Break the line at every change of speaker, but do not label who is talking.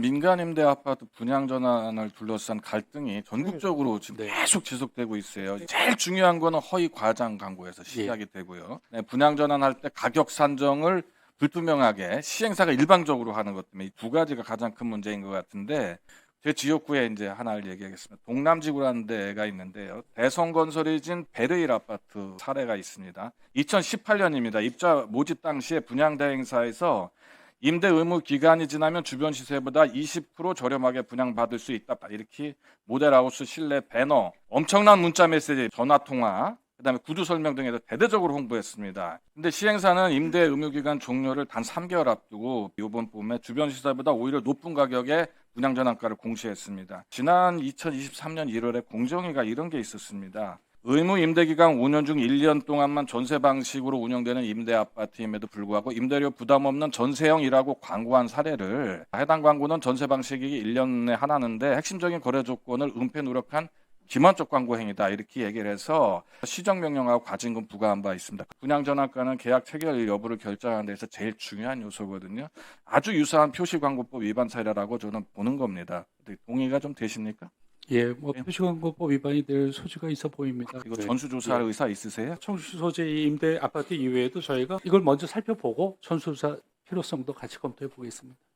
민간 임대 아파트 분양 전환을 둘러싼 갈등이 전국적으로 지금
네.
계속 지속되고 있어요. 제일 중요한 거는 허위 과장 광고에서 시작이 되고요. 네, 분양 전환할 때 가격 산정을 불투명하게 시행사가 일방적으로 하는 것 때문에 이 두 가지가 가장 큰 문제인 것 같은데 제 지역구에 이제 하나를 얘기하겠습니다. 동남지구라는 데가 있는데요. 대성건설이 진 베르일 아파트 사례가 있습니다. 2018년입니다. 입자 모집 당시에 분양대행사에서 임대 의무 기간이 지나면 주변 시세보다 20% 저렴하게 분양받을 수 있다. 이렇게 모델하우스 실내 배너, 엄청난 문자 메시지, 전화 통화, 그다음에 구두 설명 등에서 대대적으로 홍보했습니다. 근데 시행사는 임대 의무 기간 종료를 단 3개월 앞두고 이번 봄에 주변 시세보다 오히려 높은 가격에 분양 전환가를 공시했습니다. 지난 2023년 1월에 공정위가 이런 게 있었습니다. 의무 임대 기간 5년 중 1년 동안만 전세 방식으로 운영되는 임대 아파트임에도 불구하고 임대료 부담 없는 전세형이라고 광고한 사례를 해당 광고는 전세 방식이 1년에 하나인데 핵심적인 거래 조건을 은폐 누락한 기만적 광고 행위다 이렇게 얘기를 해서 시정 명령하고 과징금 부과한 바 있습니다. 분양 전환가는 계약 체결 여부를 결정하는 데서 제일 중요한 요소거든요. 아주 유사한 표시 광고법 위반 사례라고 저는 보는 겁니다. 동의가 좀 되십니까?
예, 뭐
네.
표시광고법 위반이 될 소지가 있어 보입니다.
이거
네.
전수조사할
예.
의사 있으세요?
청수 소재 임대 아파트 이외에도 저희가 이걸 먼저 살펴보고 전수조사 필요성도 같이 검토해 보겠습니다.